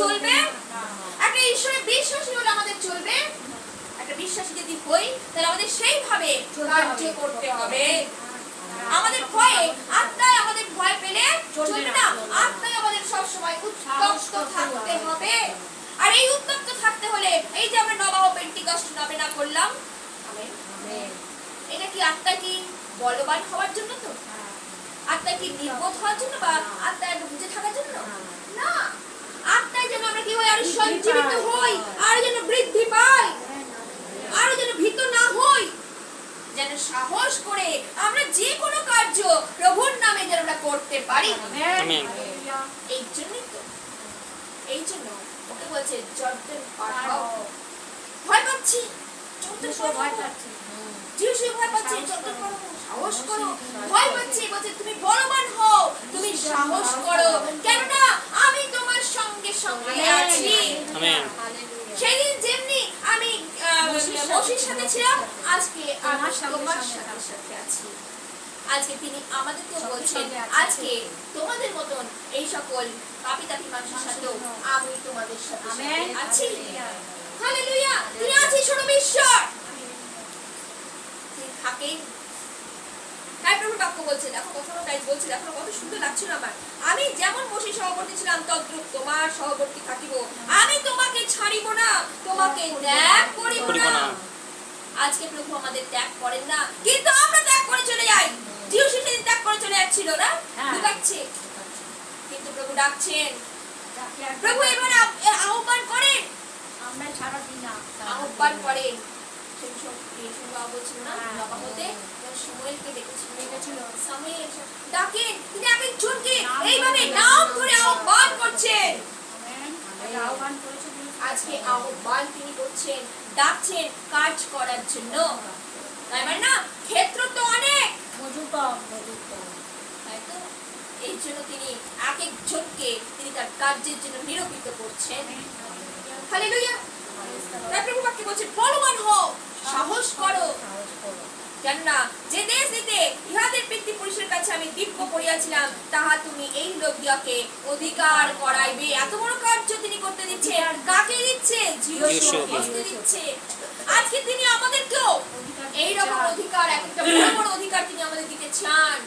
চলবে? একটা ঈশ্বরের বিশ্বাসী হলে আমাদের চলবে। একটা বিশ্বাসী যদি হই, তাহলে আমাদের সেইভাবে কার্য করতে হবে। আমাদের ভয়ে আত্মায় আমাদের ভয় পেলে চলবে না। আত্মায় আমাদের সবসময় উত্তপ্ত থাকতে হবে। আর এই উত্তপ্ত থাকতে হলে এই যে আমরা নবাহ পেন্টিকস্ট নবেনা করলাম, এটা কি আত্মা কি বলবান হওয়ার জন্য তো? আত্মা কি নির্বোধ হওয়ার জন্য বা আত্মা বুঝে থাকার জন্য? না। কি হই আরও সঞ্জীবিত হই আরও যেন বৃদ্ধি পাই আরও যেন ভীত না হই যেন সাহস করে আমরা যে কোনো কার্য প্রভুর নামে যেন আমরা করতে পারি। আমেন। এই জন্যই তো এই জন্য ওকে বলছে জর্দন পাঠাও। ভয় পাচ্ছি জর্দন পাঠাও। যিশু ভয় পাচ্ছি জর্দন পাঠাও। সাহস করো। ভয় পাচ্ছি বলছে তুমি বলবান হও তুমি সাহস করো। কেননা আমি তোমার সঙ্গে সঙ্গে আছি। আমেন সেদিন যেমনি আমি মসির সাথে ছিলাম আজকে আমার তোমার সাথে সাথে আছি। আজকে তিনি আমাদেরকে বলছেন আজকে তোমাদের মতন এই সকল পাপি তাপি মানুষের সাথেও আমি তোমাদের সাথে। আছি। হালেলুয়া তিনি আছেন সর্বেশ্বর তিনি থাকেন। প্রভু বাক্য বলছে দেখো কখনো তাই বলছে দেখো কত সুন্দর লাগছিল আমার। আমি যেমন বসে সহবর্তী ছিলাম তদ্রুপ তোমার সহবর্তী থাকিব। আমি তোমাকে ছাড়িব না তোমাকে ত্যাগ করিব না। আজকে প্রভু আমাদের ত্যাগ করেন না কিন্তু আমরা ত্যাগ করে চলে যাই। জিও সেদিন ত্যাগ করে চলে যাচ্ছিল না? হ্যাঁ। কিন্তু প্রভু ডাকছেন। প্রভু এবার আহ্বান করেন। আমরা ছাড়া দিই না আহ্বান করেন। সেই সব- বলছিল না? হ্যাঁ। হতে। ডেকেছিল ডেকেছিল। সামুয়েল এসে ডাকেন, তিনি এক একজনকে এইভাবে নাম ধরে আহ্বান করছেন আহ্বান করেছে তিনি। আজকে আহ্বান তিনি করছেন, ডাকছেন কাজ করার জন্য তাই মানে না, ক্ষেত্র তো অনেক মজুর কম। তাই তো, এই জন্য তিনি এক একজনকে তিনি তার কার্যের জন্য নিরূপিত করছেন হালেলুয়া তাই প্রভু বাক্যে বলছেন, বলবান হও সাহস করো সাহস করো। কেননা যে দেশ দিতে ইহাদের পিতৃপুরুষের কাছে আমি দিব্য করিয়াছিলাম তাহা তুমি এই লোকদিয়াকে অধিকার করাইবে। এত বড় কার্য তিনি করতে দিচ্ছেন কাকে দিচ্ছে? যিশু। দিচ্ছে। আজকে তিনি আমাদেরকেও এই রকম অধিকার এক একটা বড় বড় অধিকার তিনি আমাদের দিতে চান।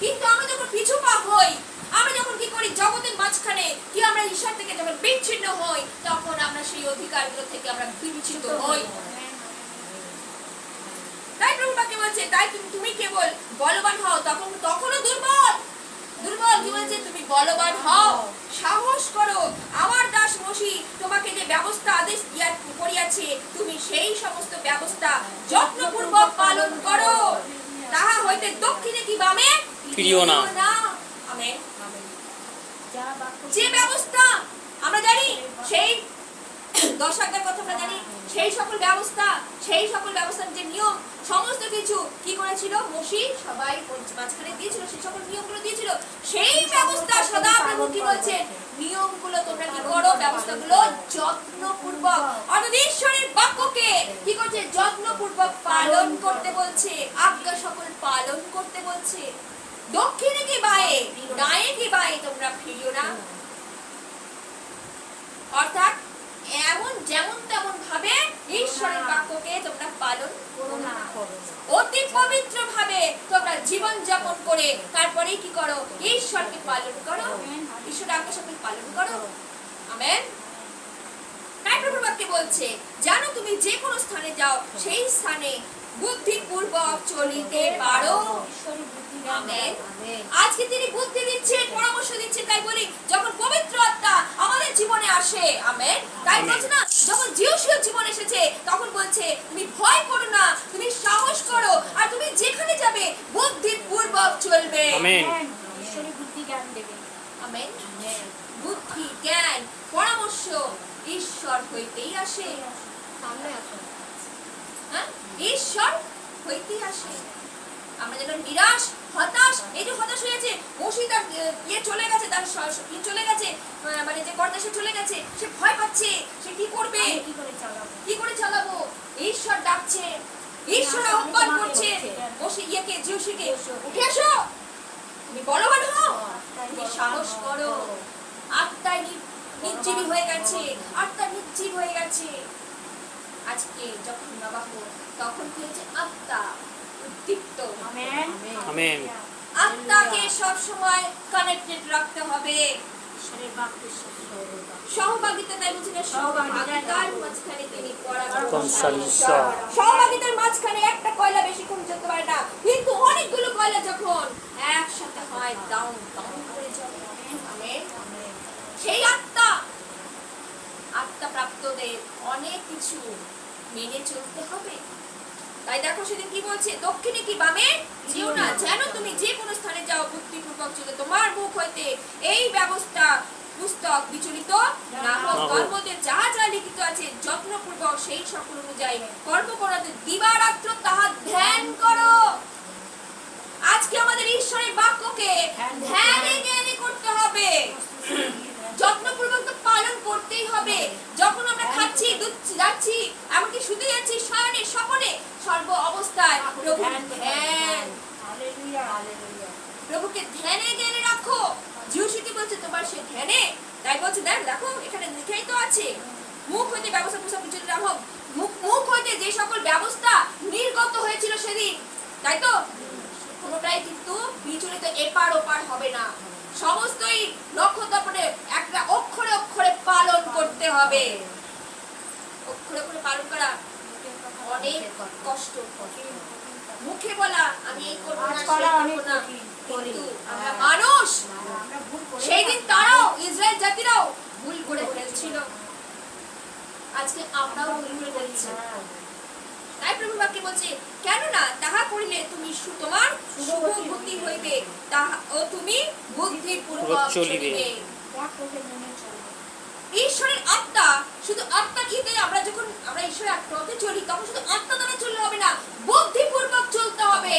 কিন্তু আমরা যখন পিছু পা হই আমরা যখন কি করি? জগতের মাঝখানে কি আমরা ঈশ্বর থেকে যখন বিচ্ছিন্ন হই তখন আমরা সেই অধিকারগুলো থেকে আমরা বিচ্ছিন্ন হই তাই প্রভু বাক্যে বলছে তাই তুমি তুমি কেবল বলবান হও তখন তখনও দুর্বল। দুর্বল কি বলছে? তুমি বলবান হও। সাহস করো। আমার দাস মসি তোমাকে যে ব্যবস্থা আদেশ দিয়া করিয়াছে তুমি সেই সমস্ত ব্যবস্থা যত্নপূর্বক পালন করো। তাহা হইতে দক্ষিণে কি বামে? ফিরিও না। আমেন যে ব্যবস্থা আমরা জানি সেই দশ আজ্ঞার কথা আমরা জানি সেই সকল ব্যবস্থা সেই সকল ব্যবস্থার যে নিয়ম সমস্ত কিছু কি করেছিল? মসি সবাই মাঝখানে দিয়েছিল সেই সকল নিয়মগুলো দিয়েছিল। সেই ব্যবস্থা সদা প্রভু কি বলছেন? নিয়মগুলো তোমরা কি করো? ব্যবস্থাগুলো যত্নপূর্বক। অর্থাৎ ঈশ্বরের বাক্যকে কি করছে? যত্নপূর্বক পালন করতে বলছে। আজ্ঞা সকল পালন করতে বলছে। দক্ষিণে কি বায়ে? ডায়ে কি বায়ে? তোমরা ফিরিও না। অর্থাৎ এমন যেমন তেমন ভাবে ঈশ্বরের বাক্যকে তোমরা পালন করো না, অতি পবিত্র ভাবে তোমরা জীবন যাপন করে তারপরে কি করো? ঈশ্বরকে পালন করো। ঈশ্বর আজ্ঞাকে পালন করো। আমেন। তাই প্রভু বাক্যে বলছে জানো তুমি যে কোনো স্থানে যাও সেই স্থানে বুদ্ধিপূর্বক চলিতে পারো। আজকে তিনি বুদ্ধি দিচ্ছেন পরামর্শ দিচ্ছেন তাই বলি যখন পবিত্র আত্মা আমাদের জীবনে আসে আমেন তাই বলছে না যখন জিওসীয় জীবন এসেছে তখন বলছে তুমি ভয় করো না তুমি সাহস করো আর তুমি যেখানে যাবে বুদ্ধি পূর্বক চলবে আমেন। ঈশ্বরের বুদ্ধি জ্ঞান দেবে আমেন। বুদ্ধি জ্ঞান পরামর্শ ঈশ্বর হইতেই আসে সামনে আসুন। হ্যাঁ ঈশ্বর হইতেই আসে আমরা যখন নিরাশ হতাশ এই যে হতাশ হয়েছে মসি তার ইয়ে চলে গেছে তার ইয়ে চলে গেছে মানে যে কর্তা সে চলে গেছে সে ভয় পাচ্ছে সে কি করবে? কি করে চালাবো? কি করে চালাবো? ঈশ্বর ডাকছে ঈশ্বর আহ্বান করছে। মসি ইয়েকে জিউসিকে উঠে আসো তুমি বলবান হও। তুমি সাহস করো। আত্মায় নির্জীবী হয়ে গেছে আত্মা নিশ্চিত হয়ে গেছে। আজকে যখন নবাহ তখন কি হচ্ছে? আত্মা উদ্দীপ্ত। আমেন। আমেন। আত্মাকে সব সময় কানেক্টেড রাখতে হবে। ঈশ্বরের বাক্যের সাথে সহভাগিতা তাই না সহভাগিতার মাঝখানে তিনি। সহভাগিতার মাঝখানে একটা কয়লা বেশিক্ষণ যেতে পারে না কিন্তু অনেকগুলো কয়লা যখন একসাথে হয় ডাউন ডাউন করে সেই আত্মা অনেক কিছু মেনে চলতে হবে। তাই দেখো সেদিন কি বলছে? দক্ষিণে কি বামে? যেও না যেন তুমি যে কোনো স্থানে যাও বুদ্ধিপূর্বক চলে। তোমার মুখ হইতে এই ব্যবস্থা পুস্তক বিচলিত না হোক। কর্মতে যাহা যা লিখিত আছে যত্নপূর্বক সেই সকল অনুযায়ী কর্ম করাতে দিবারাত্র তাহা ধ্যান করো। আজকে আমাদের ঈশ্বরের বাক্যকে ধ্যানে জ্ঞানে করতে হবে। যত্নপূর্বক তো পালন করতেই হবে। যখন আমরা খাচ্ছি দুধ যাচ্ছি এমনকি শুতে যাচ্ছি শয়নে স্বপনে সর্ব অবস্থায় প্রভুর ধ্যান প্রভুকে ধ্যানে জ্ঞানে রাখো। কি বলছে তোমার সে ধ্যানে? তাই বলছে দেখ দেখো এখানে লিখেই তো আছে। মুখ হইতে ব্যবস্থা পুস্তক বিচলিত রাখো মুখ মুখ হইতে যে সকল ব্যবস্থা নির্গত হয়েছিল সেদিন তাই তো? কোনোটাই কিন্তু বিচলিত এপার ওপার হবে না। সমস্তই লক্ষ্য তপনে একটা অক্ষরে অক্ষরে পালন করতে হবে অক্ষরে অক্ষরে পালন করা অনেক কষ্ট মুখে বলা আমি এই করব না। কিন্তু আমরা। মানুষ সেই দিন তারাও ইসরায়েল জাতিরাও ভুল করে ফেলছিল আজকে আমরাও ভুল করে ফেলছি তাই প্রভু বাক্যে বলছে কেননা তাহা করিলে তুমি তোমার শুভ বুদ্ধি হইবে। তাহা ও তুমি বুদ্ধি পূর্বক চলিবে। ঈশ্বরের আত্মা শুধু আত্মা খেতে আমরা যখন আমরা ঈশ্বরের আত্মাতে চলি তখন শুধু আত্মা দ্বারা চললে হবে না বুদ্ধিপূর্বক চলতে হবে।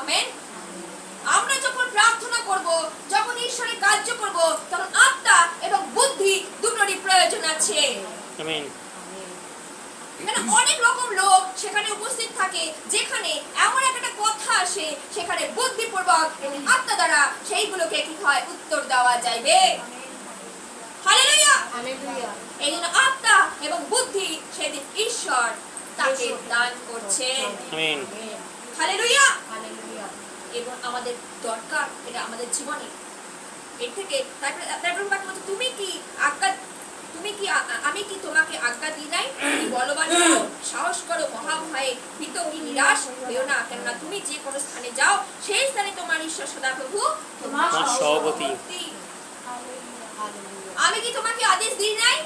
আমেন। আমরা যখন প্রার্থনা করব যখন ঈশ্বরের কার্য করব তখন আত্মা এবং বুদ্ধি দুটোরই প্রয়োজন আছে। আমেন। এখানে অনেক রকম লোক সেখানে উপস্থিত থাকে যেখানে এমন একটা কথা আসে সেখানে বুদ্ধিপূর্বক এবং আত্মা দ্বারা সেইগুলোকে কি হয় উত্তর দেওয়া যাইবে। হালেলুয়া এই জন্য আত্মা এবং বুদ্ধি সেদিন ঈশ্বর তাকে দান করছে হালেলুয়া এবং আমাদের দরকার এটা আমাদের জীবনে। এর থেকে তারপরে তারপরে তুমি কি আজ্ঞা তুমি কি আমি কি তোমাকে আজ্ঞা দিই নাই? তুমি বলবান হও, সাহস করো মহাভয়ে ভীত কি নিরাশ হইও না। কেননা তুমি যে কোনো স্থানে যাও সেই স্থানে তোমার ঈশ্বর সদাপ্রভু তোমার তোমার সহবতী। আমি কি তোমাকে আদেশ দিই নাই।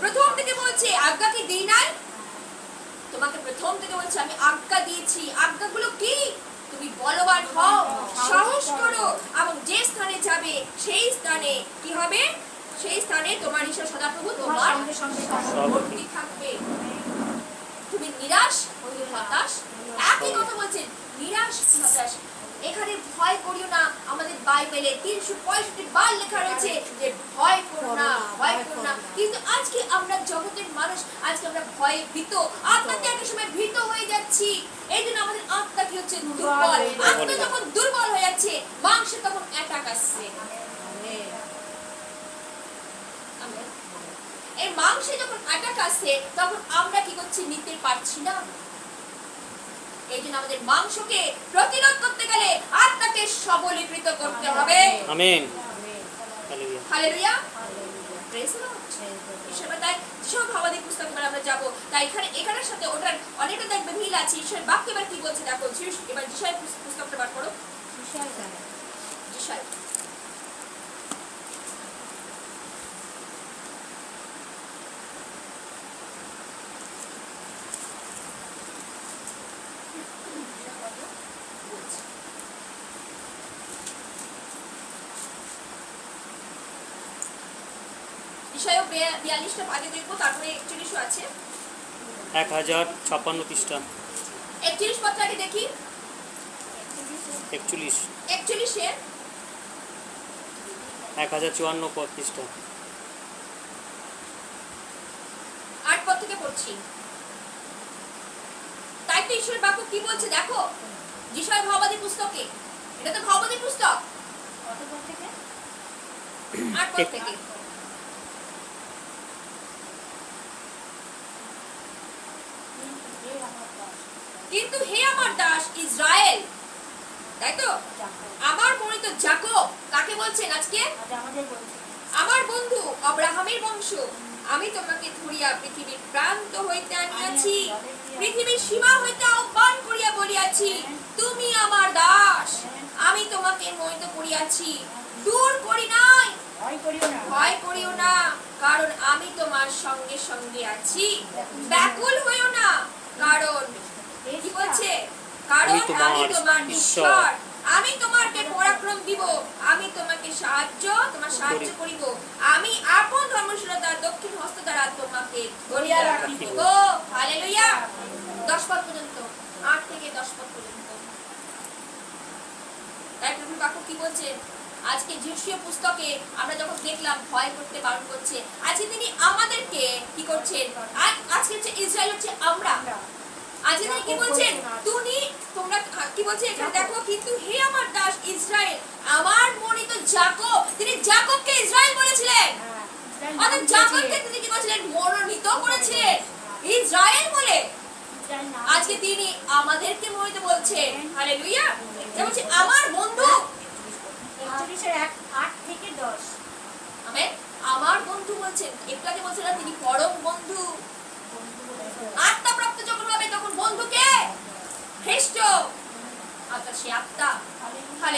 প্রথম থেকে বলছে আজ্ঞা কি দিই নাই? তোমাকে প্রথম থেকে বলছে আমি আজ্ঞা দিয়েছি। আজ্ঞাগুলো কি তুমি বলবান হও সাহস করো এবং যে স্থানে যাবে সেই স্থানে কি হবে সেই স্থানে তোমার ঈশ্বর সদাপ্রভু তোমার তোমার সঙ্গে সঙ্গে থাকবে। সহবর্তী থাকবে তুমি নিরাশ হইও হতাশ একই কথা বলছেন নিরাশ হতাশ এখানে ভয় করিও না আমাদের বাইবেলে তিনশো পঁয়ষট্টি বার লেখা রয়েছে যে ভয় করো না ভয় করো না কিন্তু আজকে আমরা জগতের মানুষ আজকে আমরা ভয়ে ভীত আত্মাতে একটা সময় ভীত হয়ে যাচ্ছি এই জন্য আমাদের আত্মা কি হচ্ছে দুর্বল আত্মা যখন দুর্বল হয়ে যাচ্ছে মাংসে তখন অ্যাটাক আসছে আমেন। এই মাংসে যখন অ্যাটাক আসছে তখন আমরা কি করছি নিতে পারছি না এই জন্য আমাদের মাংসকে প্রতিরোধ করতে গেলে আত্মাকে সবলীকৃত করতে হবে। আমেন। আমেন। হালেলুয়া। তাই সব পুস্তক আমরা যাব। তাই এখানে এখানের সাথে ওটার অনেকটা দেখবে মিল আছে। ঈশ্বর বাক্য এবার কি বলছে? দেখো এবার যিশায় পুস্তকটা বার করো যিশায় বিষয়ও বিয়াল্লিশটা আগে দেখব তারপরে একচল্লিশও আছে। এক হাজার ছাপ্পান্ন পৃষ্ঠা। একচল্লিশ পত্র আগে দেখি। একচল্লিশ। একচল্লিশে? এক হাজার চুয়ান্ন পৃষ্ঠা। আট পদ থেকে পড়ছি। তাই তো ঈশ্বরের বাক্য কি বলছে দেখো? যিশয় ভাবাদী পুস্তকে। এটা তো ভাবাদী পুস্তক। কত পদ থেকে? আট পদ থেকে কিন্তু হে আমার দাস ইসরায়েল তাই তো? আমার পরিত জাকব কাকে বলছেন আজকে? আমার বন্ধু আব্রাহামের বংশ। আমি তোমাকে ধরিয়া পৃথিবীর প্রান্ত হইতে আনিয়াছি পৃথিবীর সীমা হইতে আহ্বান করিয়া বলিয়াছি তুমি আমার দাস। আমি তোমাকে মোহিত করিয়াছি। দূর করি নাই। ভয় করিও না। কারণ আমি তোমার সঙ্গে সঙ্গে আছি। ব্যাকুল হইও না কারণ কি বলছে? কারণ আমি তোমার ঈশ্বর। আমি তোমাকে পরাক্রম দিব। আমি তোমাকে সাহায্য তোমার সাহায্য করিব। আমি আপন ধর্মশীলতা দক্ষিণ হস্ত দ্বারা তোমাকে ধরিয়া রাখিব। হালেলুয়া। দশ পদ পর্যন্ত। আট থেকে দশ পদ পর্যন্ত। তাই প্রভু বাক্য কি বলছে? আজকে যিশীয় পুস্তকে আমরা যখন দেখলাম ভয় করতে বারণ করছে আজকে তিনি আমাদেরকে কি করছেন? আজকে হচ্ছে ইসরায়েল হচ্ছে আমরা। তিনি কি বলছেন? তুমি তোমরা কি বলছে এখানে? দেখো কিন্তু হে আমার দাস ইসরায়েল আমার মনিত জাকব তিনি জাকবকে ইসরায়েল বলেছিলেন। হ্যাঁ, অর্থাৎ জাকবকে তিনি কি বলেছিলেন? মনোনীত করেছিলেন ইসরায়েল বলে। আজকে তিনি আমাদেরকে মনিত বলছেন হালেলুয়া। যে বলছে আমার বন্ধু। একচল্লিশের আট থেকে দশ। আমেন। আমার বন্ধু বলছেন। একটু আগে বলছিলেন তিনি পরম বন্ধু আত্মা প্রাপ্ত যখন হবে তখন বন্ধুকে খ্রিস্ট অর্থাৎ সে আত্মা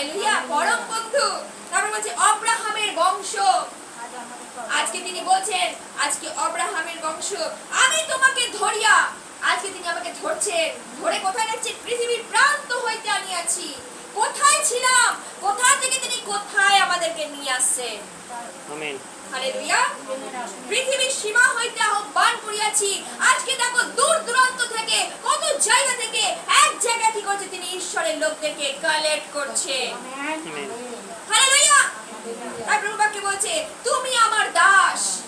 হালেলুয়া পরম বন্ধু। তারপর বলছে অব্রাহামের বংশ। আজকে তিনি বলছেন আজকে অব্রাহামের বংশ। আমি তোমাকে ধরিয়া আজকে তিনি আমাকে ধরছেন। ধরে কোথায় যাচ্ছেন পৃথিবীর প্রান্ত হইতে আনিয়াছি। কোথায় ছিলাম? কোথা থেকে তিনি কোথায় আমাদেরকে নিয়ে আসছেন? আমেন। হালেলুয়া। পৃথিবীর সীমা হইতে আহ্বান করিয়াছি। আজকে দেখো দূর দূরান্ত থেকে জায়গা থেকে এক জায়গায় কি করছে তিনি ঈশ্বরের লোকদেরকে কালেক্ট করছে। হালেলুয়া তার প্রভু বাক্যে বলছে? তুমি আমার দাস।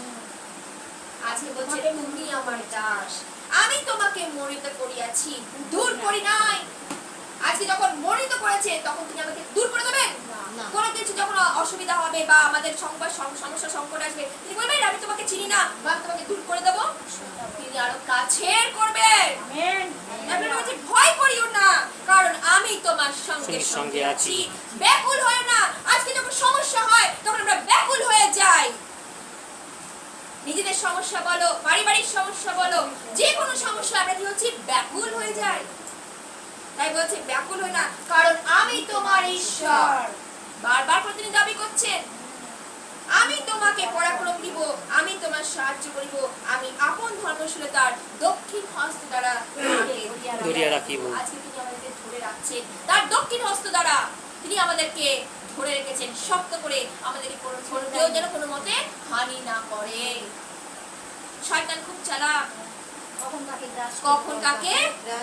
আজকে বলছে তুমি আমার দাস। আমি তোমাকে মরিত করিয়াছি দূর করি নাই। আজকে যখন মরিত করেছে তখন তিনি আমাকে দূর করে দেবেন। কোনো কিছু যখন অসুবিধা হবে বা আমাদের সম- সমস্যা সংকট আসবে তিনি বলবেন আমি তোমাকে চিনি না বা তোমাকে দূর করে দেবো। তিনি আরও কাছের করবেন। তারপরে বলছে, ভয় করিও না কারণ আমি তোমার সঙ্গে সঙ্গে সঙ্গে আছি। আছি। ব্যাকুল হয় না আজকে যখন সমস্যা হয় তখন আমরা ব্যাকুল হয়ে যাই। নিজেদের সমস্যা বলো পারিবারিক সমস্যা বলো যে কোনো সমস্যা আমরা কি হচ্ছে ব্যাকুল হয়ে যাই। তাই বলছে ব্যাকুল হয় না কারণ আমি তোমার ঈশ্বর। বারবার দাবি করছেন আমি তোমাকে পরাক্রম দিব আমি তোমার সাহায্য করিব আমি আপন ধর্মশীলতার দক্ষিণ হস্ত দ্বারা তোমাকে ধরিয়া রাখিব। তার দক্ষিণ হস্ত দ্বারা তিনি আমাদেরকে ধরে রেখেছেন শক্ত করে আমাদেরকে কোনো কেউ যেন কোনো মতে হানি না করে। শয়তান খুব চালাক। কখন কাকে গ্রাস কখন কাকে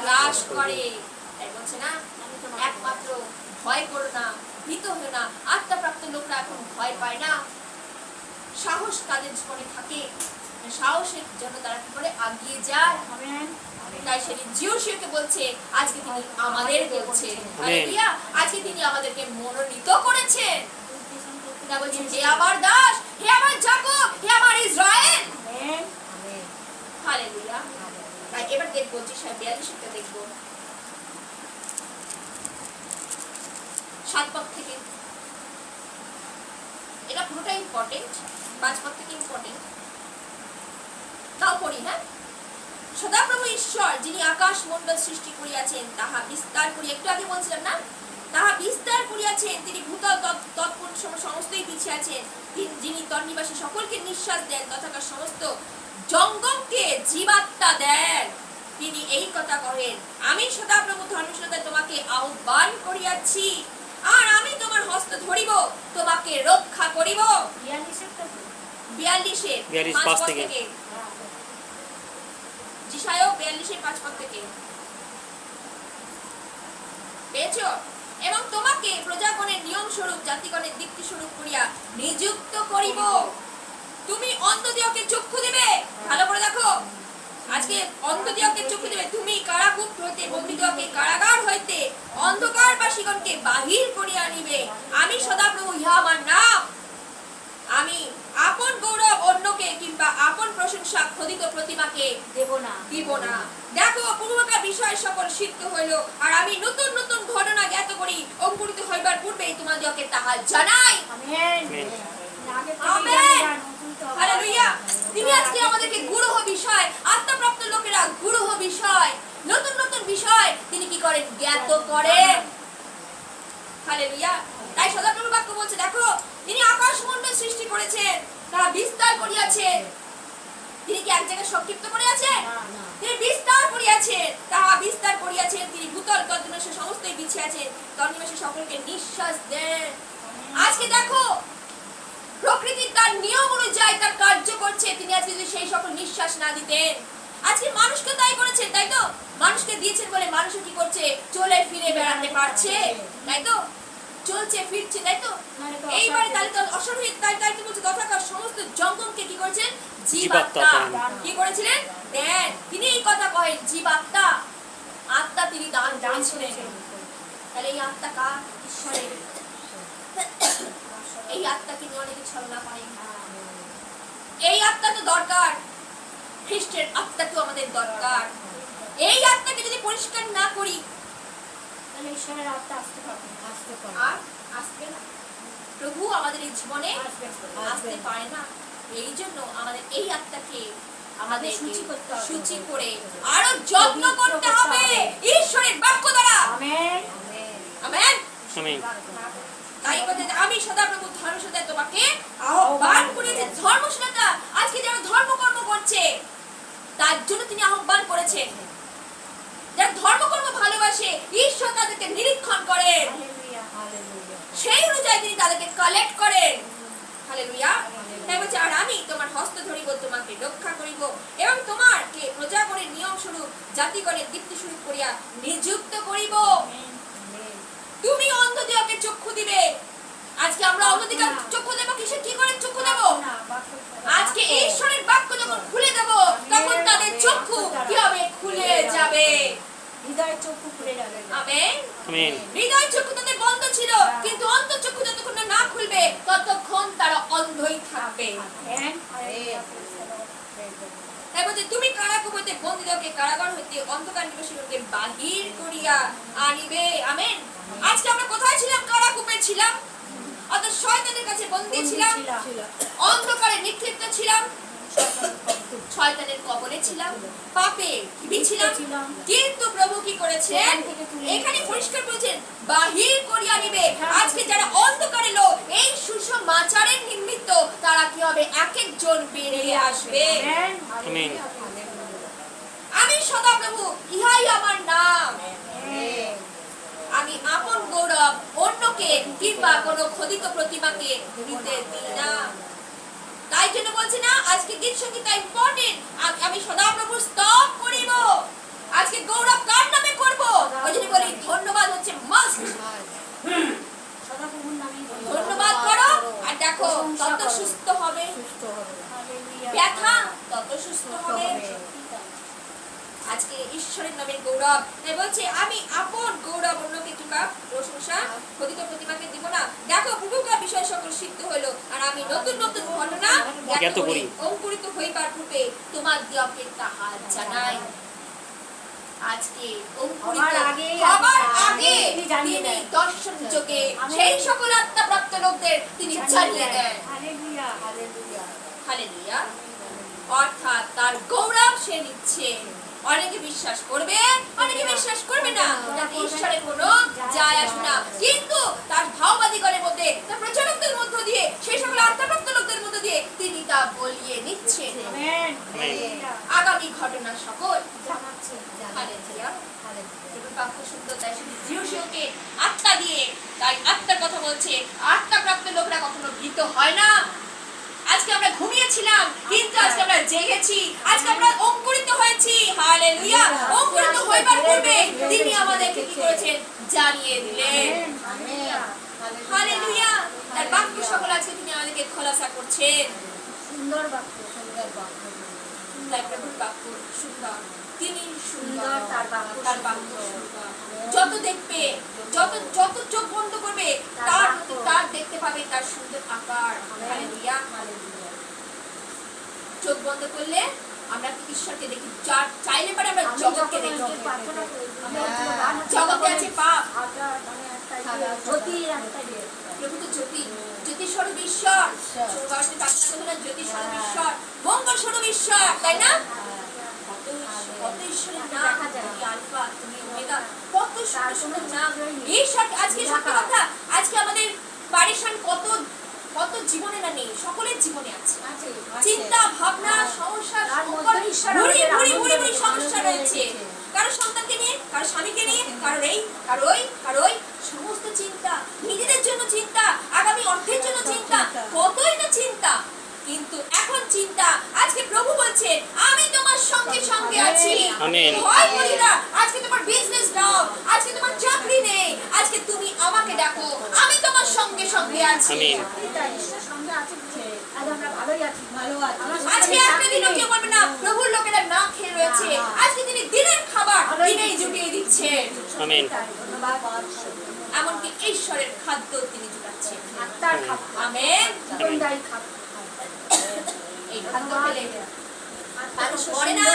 গ্রাস করে? বলছে না? একমাত্র ভয় করো না ভীত হয়ে না। আত্মাপ্রাপ্ত লোকরা এখন ভয় পায় না। সাহস তাদের জীবনে থাকে। সাহসের জন্য তারা কি করে? আগিয়ে যায়। তাই সেদিন জিওশিওকে বলছে আজকে তিনি আমাদের বলছে। হালেলুয়া আজকে তিনি আমাদেরকে মনোনীত করেছেন। তা বলছেন হে আমার দাস হে আমার জাকব হে আমার ইসরায়েল। আমেন। হালেলুয়া। তাই এবার দেখব যে সাহেব বিয়াল্লিশটা দেখব। সাত পদ থেকে। এটা পুরোটাই ইম্পর্টেন্ট পাঁচ পদ থেকে ইম্পর্টেন্ট তাও পড়ি হ্যাঁ? সদাপ্রভু ঈশ্বর যিনি আকাশ মণ্ডল সৃষ্টি করিয়াছেন তাহা বিস্তার করি একটু আগে বলছিলাম না? তাহা বিস্তার করিয়াছেন তিনি ভূতল তৎ- তৎপূর্ণ সমস্তই বিছিয়াছেন। যিনি তন্নিবাসী সকলকে নিঃশ্বাস দেন তথাকার সমস্ত জঙ্গমকে জীবাত্মা দেন। তিনি এই কথা কহেন আমি সদাপ্রভু ধর্মশীলতায় তোমাকে আহ্বান করিয়াছি আর আমি তোমার হস্ত ধরিব তোমাকে রক্ষা করিব। বিয়াল্লিশের তো বিয়াল্লিশে পাঁচ পাঁচ থেকে। জিসায়ও বিয়াল্লিশের পাঁচ থেকে। পেয়েছ? এবং তোমাকে প্রজাগণের নিয়ম স্বরূপ জাতিগণের দিক্তি স্বরূপ করিয়া নিযুক্ত করিব। তুমি অন্ধদিওকে চক্ষু দিবে। ভালো করে দেখো। আজকে অন্ধদিওকে চক্ষু দিবে। তুমি কারাকূপ হইতে বন্দিদিওকে কারাগার হইতে অন্ধকার বাসীগণকে বাহির করিয়া আনিবে। আমি সদাপ্রভু, ইহা আমার নাম। কিংবা আপন প্রশংসা খোদিত প্রতিমাকে দেব না। দিব না। দেখো পূর্বকার বিষয় সকল সিদ্ধ হইল আর আমি নতুন নতুন ঘটনা জ্ঞাত করি অঙ্কুরিত হইবার পূর্বেই তোমাদেরকে তাহা জানাই। তুমি আজকে আমাদেরকে গুরুহ বিষয় আত্মপ্রাপ্ত লোকেরা গুরুহ বিষয় নতুন নতুন বিষয় তিনি কি করেন? জ্ঞাত করেন। হালেলুয়া। তাই সদাপ্রভু বাক্য বলছে দেখো তিনি আকাশমণ্ডল সৃষ্টি করেছেন। তারা বিস্তার করিয়াছেন তিনি কি এক জায়গায় সংক্ষিপ্ত করে আছেন তিনি বিস্তার করিয়াছেন তাহা বিস্তার করিয়াছেন তিনি ভূতল তদ্নিবাসে সমস্তই বিছিয়াছেন তদ্নিবাসে সকলকে নিঃশ্বাস দেন আজকে দেখো প্রকৃতি তার নিয়ম অনুযায়ী তার কার্য করছে। তিনি আজকে যদি সেই সকল নিঃশ্বাস না দিতেন। আজকে মানুষকে তাই করেছেন তাই তো? মানুষকে দিয়েছেন বলে মানুষ কি করছে? চলে ফিরে বেড়াতে পারছে। তাই তো? চলছে ফিরছে তাই তো? মানে এইবারে তাহলে তো অসরহিত তাই তাই কি বলছে তথাকার সমস্ত জঙ্গমকে কি করেছেন জীবাত্মা। কি করেছিলেন? দেন তিনি এই কথা কহেন জীবাত্মা। আত্মা তিনি দান দান করেছেন। তাহলে এই আত্মা কার? ঈশ্বরের। এই আত্মাকে নিয়ে অনেকে ছলনা করে এই আত্মা তো দরকার। খ্রিস্টের আত্মা তো আমাদের দরকার। এই আত্মাকে যদি পরিষ্কার ঈশ্বরের আত্মা আসতে পারবে। আসতে আর আসবে না। প্রভু আমাদের এই জীবনে আসতে পারে না। এই জন্য আমাদের এই আত্মাকে আমাদের শুচি করতে হবে। সূচি করে আরও যত্ন করতে হবে। ঈশ্বরের বাক্য দ্বারা। আমেন। আমেন। আমেন তাই যে আমি সদাপ্রভু ধর্মসদায় তোমাকে আহ্বান করেছি। ধর্মশীলতা আজকে যারা ধর্মকর্ম করছে তার জন্য তিনি আহ্বান করেছেন। যারা ধর্মকর্ম ভালোবাসে, ঈশ্বর তাদেরকে নিরীক্ষণ করেন সেই অনুযায়ী তিনি তাদেরকে কালেক্ট করেন। হালেলুয়া তাই বলছে, আর আমি তোমার হস্ত ধরিব, তোমাকে রক্ষা করিব এবং তোমারকে প্রজা করে নিয়ম স্বরূপ জাতি করে দীপ্তি স্বরূপ করিয়া নিযুক্ত করিব তুমি অন্ধদিওকে চক্ষু দিবে আজকে আমরা অন্ধদিকে চক্ষু দেব কিসে কি করে চক্ষু দেব না, বাক্য- আজকে ঈশ্বরের বাক্য যখন খুলে দেব তখন তাদের চক্ষু কি হবে খুলে যাবে হৃদয়ের চক্ষু খুলে যাবে আমেন আমেন হৃদয় চক্ষু তাদের বন্ধ ছিল কিন্তু অন্তর চক্ষু যতক্ষণ না না খুলবে ততক্ষণ তারা অন্ধই থাকবে আমেন হালেলুয়া তাই বলছে তুমি কারাকুপ হইতে বন্দীদেরকে কারাগার হইতে অন্ধকার নিবাসীদেরকে বাহির করিয়া আনিবে আমেন আজকে আমরা কোথায় ছিলাম কারাকুপে ছিলাম অর্থাৎ শয়তানের কাছে বন্দী ছিলাম অন্ধকারে নিক্ষিপ্ত ছিলাম। শয়তানের কবলে ছিলাম। পাপে ছিলাম। কিন্তু প্রভু কি করেছেন এখানে পরিষ্কার করেছেন বাহির করিয়া নিবে আজকে যারা অন্ধকারে লোক এই সুসমাচারের নিমিত্ত তারা কি হবে? এক একজন বেরিয়ে আসবে। আমি সদা প্রভু ইহাই আমার নাম। আমি আপন গৌরব, অন্যকে কিংবা কোনো খোদিত প্রতিমাকে দিতে দিই না। তাই জন্য বলছি না, আজকে গীত সঙ্গীতা ইম্পর্টেন্ট আমি সদা প্রভু স্তব করিব। আজকে গৌরব কার নামে করব? ওই জন্য বলি ধন্যবাদ হচ্ছে মাস্ট সদাপ্রভুর নামেই বলি। ধন্যবাদ করো আর দেখো তত সুস্থ হবে হালেলুয়া। ব্যথা তত সুস্থ হবে আজকে ঈশ্বরের নামে গৌরব তাই বলছে আমি আপন গৌরব অন্যকে কিংবা প্রশংসা খোদিত প্রতিমাকে দিব না দেখো প্রভুকার বিষয় সকল সিদ্ধ হলো আর আমি নতুন নতুন ঘটনা জ্ঞাত করি। করি। অঙ্কুরিত হইবার পূর্বে তোমার দিয়কে তাহা জানাই। আজকে অঙ্কুরিত হবার আগে তিনি জানিয়ে দেন। দর্শন যোগে সেই সকল আত্মাপ্রাপ্ত লোকদের তিনি জানিয়ে দেন। Hallelujah hallelujah. হালেলুয়া। অর্থাৎ তার গৌরব সে নিচ্ছে। অনেকে বিশ্বাস করবে অনেকে বিশ্বাস করবে না। যাতে ঈশ্বরের কোনো যায় আসে না। কিন্তু তার ভাওবাদীগণের মধ্যে তার প্রচারকদের মধ্য দিয়ে সেই সকল আত্মাপ্রাপ্ত লোকদের মধ্য দিয়ে তিনি তা বলিয়ে নিচ্ছেন। হালেলুয়া। আগামী ঘটনা সকল আত্মা দিয়ে তাই আত্মার কথা বলছে। আত্মাপ্রাপ্ত লোকরা কখনো ভীত হয় না। আজকে আমরা ঘুমিয়েছিলাম কিন্তু আজকে আমরা জেগেছি। আজকে আমরা অঙ্কুরিত হয়েছি। হালেলুয়া। অঙ্কুরিত হইবার পূর্বে তিনি আমাদেরকে কি করেছেন? জানিয়ে দিলেন। হালেলুয়া। হালেলুয়া। তার বাক্য সকল আজকে তিনি আমাদেরকে খোলাসা করছেন। সুন্দর বাক্য সুন্দর বাক্য। বাক্য সুন্দর। তিনি সুন্দর তার বাক্য তার বাক্য। যত দেখবে যত যত চোখ বন্ধ করবে তার তার তার দেখতে পাবে তার সুন্দর আকার। হালেলুয়া। চোখ বন্ধ করলে আমরা কি ঈশ্বরকে দেখি? চার চাইলে পারে আমরা জগৎকে দেখি। জগতে আছে পাপ। মানে। প্রভু তো জ্যোতি। স্বরূপ ঈশ্বর জ্যোতি স্বরূপ ঈশ্বর মঙ্গল স্বরূপ ঈশ্বর তাই না? কত কত ঈশ্বরের নাম তুমি আলফা তুমি ওমেগা কত সুন্দর সুন্দর নাম। ঈশ্বর আজকে সত্য কথা আজকে আমাদের পারিশান কত কত জীবনে না নেই সকলের জীবনে আছে। চিন্তা ভাবনা সমস্যা রেখেছে, সমস্যা রয়েছে। কারও সন্তানকে নিয়ে কারও স্বামীকে নিয়ে কারোর এই কারোই কারোই সমস্ত চিন্তা নিজেদের জন্য চিন্তা আগামী অর্থের জন্য চিন্তা কতই না চিন্তা কিন্তু এখন চিন্তা আজকে প্রভু বলছেন আমি তোমার সঙ্গে সঙ্গে আছি আমেন। ভয় করি না। আজকে তোমার বিজনেস ডাউন আজকে তোমার চাকরি নেই। আজকে তুমি আমাকে ডাকো আমি তোমার সঙ্গে সঙ্গে আছি। আমেন। তাই ঈশ্বর সঙ্গে আছে বলে আজ আমরা ভালোই আছি ভালো আছে। আমার আজকে একটা দিনও কেউ বলবে না প্রভুর লোকেরা না খেয়ে রয়েছে। আজকে তিনি দিনের খাবার দিনেই জুটিয়ে দিচ্ছেন আমেন। এমনকি ঈশ্বরের খাদ্য তিনি জুটাচ্ছেন। আত্মার খাবার আমেন। এই খাদ্য পেলে মানুষ মরে না।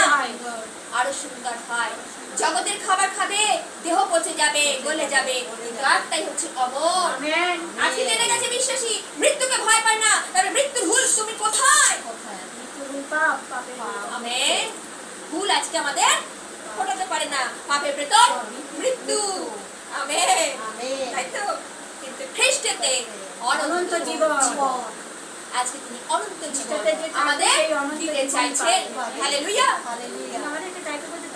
আরও সুন্দর হয়। জগতের খাবার খাবে দেহ পচে যাবে গলে যাবে। হচ্ছে অমর। আজকে জেনে গেছে বিশ্বাসী মৃত্যুকে ভয় পায় না তবে মৃত্যুর হুল তুমি কোথায়? ভুল আজকে আমাদের ফোটাতে পারে না। পাপের মৃত্যু। আমেন। তাই তো? কিন্তু খ্রিস্টেতে অনন্ত জীবন। আজকে তিনি অনন্ত জীবন আমাদের দিতে চাইছেন হালেলুয়া হালেলুয়া